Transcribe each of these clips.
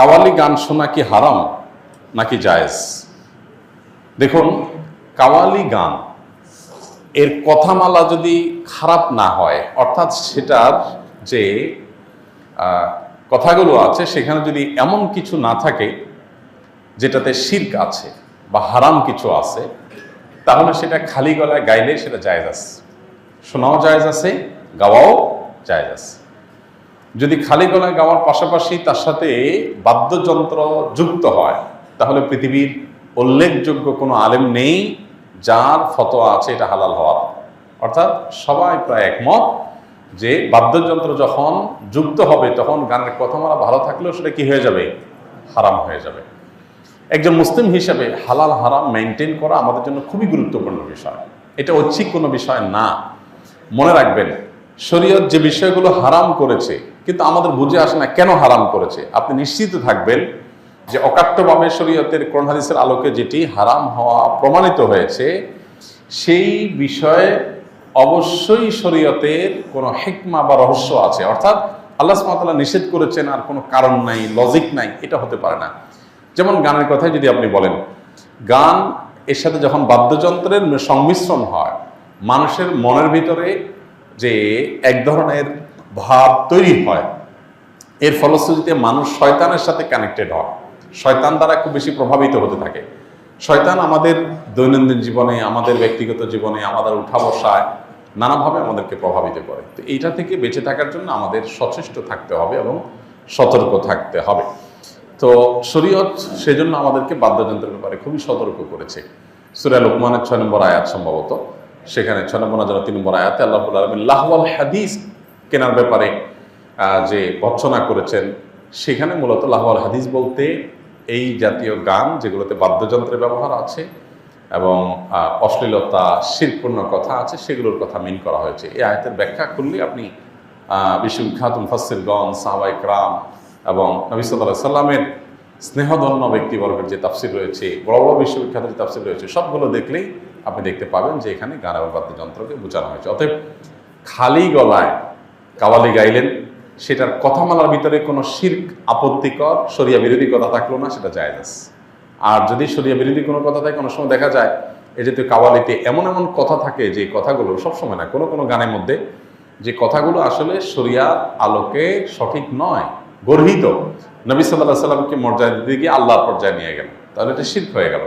কাওয়ালি গান শোনা কি হারাম নাকি জায়েজ? দেখুন, কাওয়ালি গান, এর কথামালা যদি খারাপ না হয়, অর্থাৎ সেটার যে কথাগুলো আছে, সেখানে যদি এমন কিছু না থাকে, যেটাতে শির্ক আছে বা হারাম কিছু আছে, তাহলে সেটা খালি গলায় গাইলে সেটা জায়েজ আছে। শোনাও জায়েজ আছে, গাওয়াও জায়েজ আছে। যদি খালি গলায় গাওয়ার পাশাপাশি তার সাথে বাদ্যযন্ত্র যুক্ত হয়, তাহলে পৃথিবীর উল্লেখযোগ্য কোনো আলেম নেই যার ফতোয়া আছে এটা হালাল হওয়ার অর্থাৎ সবাই প্রায় একমত যে বাদ্যযন্ত্র যখন যুক্ত হবে, তখন গানের কথামালা ভালো থাকলেও সেটা কি হয়ে যাবে? হারাম হয়ে যাবে। একজন মুসলিম হিসাবে হালাল, হারাম মেনটেন করা আমাদের জন্য খুবই গুরুত্বপূর্ণ বিষয়। এটা ঐচ্ছিক কোনো বিষয় না। মনে রাখবেন, শরীয়ত যে বিষয়গুলো হারাম করেছে কিন্তু আমাদের বুঝে আসে না কেন হারাম করেছে। আপনি নিশ্চিত থাকবেন যে অকাট্যভাবে শরীয়তের হাদিসের আলোকে যেটি হারাম হওয়া প্রমাণিত হয়েছে, সেই বিষয়ে অবশ্যই শরীয়তের কোনো হেকমা বা রহস্য আছে। অর্থাৎ আল্লাহ সুবহানাহু নিষেধ করেছেন আর কোনো কারণ নাই লজিক নাই, এটা হতে পারে না। যেমন গানের কথাই যদি আপনি বলেন, গান এর সাথে যখন বাদ্যযন্ত্রের সংমিশ্রণ হয়, মানুষের মনের ভিতরে যে এক ধরনের ভাব তৈরি হয়। এর ফলশ্রুতিতে মানুষ শয়তানের সাথে কানেক্টেড হয়। শয়তান দ্বারা খুব বেশি প্রভাবিত হতে থাকে। শয়তান আমাদের দৈনন্দিন জীবনে, আমাদের ব্যক্তিগত জীবনে, আমাদের উঠা বসায়, নানাভাবে আমাদেরকে প্রভাবিত করে। তো এইটা থেকে বেঁচে থাকার জন্য আমাদের সচেষ্ট থাকতে হবে এবং সতর্ক থাকতে হবে। তো শরীয়ত সেজন্য আমাদেরকে বাদ্যযন্ত্রের ব্যাপারে খুবই সতর্ক করেছে। সুরা লোকমানের ছয় নম্বর আয়াত সম্ভবত। সেখানে ছয় নম্বর তিন নম্বর আয়াতে আল্লাহ হাদিস কেনার ব্যাপারে যে ভৎসনা করেছেন, সেখানে মূলত লাহওয়াল হাদিস বলতে এই জাতীয় গান যেগুলোতে বাদ্যযন্ত্রের ব্যবহার আছে এবং অশ্লীলতা শিরপূর্ণ কথা আছে, সেগুলোর কথা মিন করা হয়েছে। এই আয়াতের ব্যাখ্যা করলে আপনি বিশ্ববিখ্যাত মুফাসিরগণ সাহাবাই ক্রাম এবং নবী সাল্লাহ সাল্লামের স্নেহধন্য ব্যক্তিবর্গের যে তাফসির রয়েছে, বড় বড় বিশ্ববিখ্যাত যে তাফসির রয়েছে, সবগুলো দেখলেই আপনি দেখতে পাবেন যে এখানে গান এবং বাদ্যযন্ত্রকে বোঝানো হয়েছে। অতএব খালি গলায় কাওয়ালি গাইলেন, সেটার কথামালার ভিতরে কোনো শির্ক আপত্তিকর সরিয়া বিরোধী কথা থাকল না, সেটা আছে। আর যদি সরিয়া বিরোধী কোনো কথা থাকে কোনো সময় দেখা যায়, এই যে কাওয়ালিতে এমন এমন কথা থাকে, যে কথাগুলো সবসময় না, কোনো কোনো গানের মধ্যে, যে কথাগুলো আসলে শরিয়ার আলোকে সঠিক নয়, গর্হিত। নবী সাল্লাহ সাল্লামকে মর্যাদা দিতে গিয়ে আল্লাহর পর্যায়ে নিয়ে গেল। তাহলে এটা শির্ক হয়ে গেল।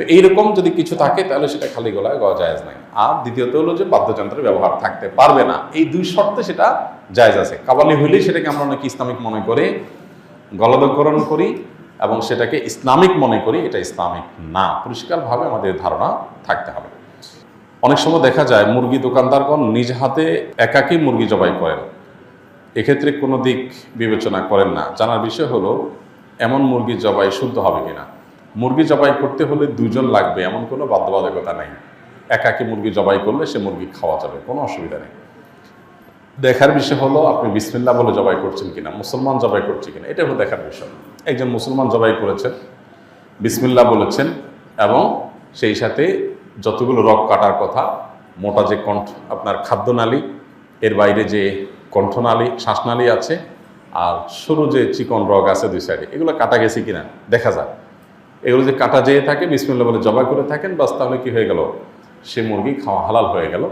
তো এইরকম যদি কিছু থাকে, তাহলে সেটা খালি গলায় গাওয়া জায়েজ নাই। আর দ্বিতীয়ত হলো যে বাদ্যযন্ত্রের ব্যবহার থাকতে পারবে না। এই দুই শর্তে সেটা জায়েজ আছে। কাবালি হইলেই সেটাকে আমরা অনেক ইসলামিক মনে করে, গলদকরণ করি, এবং সেটাকে ইসলামিক মনে করি, এটা ইসলামিক না। পরিষ্কারভাবে আমাদের ধারণা থাকতে হবে। অনেক সময় দেখা যায়, মুরগি দোকানদারগণ নিজ হাতে একাকী মুরগি জবাই করেন। এক্ষেত্রে কোনো দিক বিবেচনা করেন না। জানার বিষয় হলো, এমন মুরগি জবাই শুদ্ধ হবে কিনা? মুরগি জবাই করতে হলে দুজন লাগবে, এমন কোনো বাধ্যবাধকতা নেই। একাকী মুরগি জবাই করলে সে মুরগি খাওয়া যাবে, কোনো অসুবিধা নেই। দেখার বিষয় হলো, আপনি বিসমিল্লা বলে জবাই করছেন কিনা, মুসলমান জবাই করছে কিনা, এটা হলো দেখার বিষয়। একজন মুসলমান জবাই করেছেন বিসমিল্লা বলেছেন, এবং সেই সাথে যতগুলো রক কাটার কথা, মোটা যে কণ্ঠ, আপনার খাদ্যনালী, এর বাইরে যে কণ্ঠনালী, শ্বাসনালী আছে, আর সরু যে চিকন রগ আছে দুই সাইডে, এগুলো কাটা গেছে কিনা, দেখা যায় এগুলো যে কাটা যেয়ে থাকে বিসমিল্লা বলে জবাই করে থাকেন, বাস তাহলে কি হয়ে গেল? সে মুরগি খাওয়া হালাল হয়ে গেল।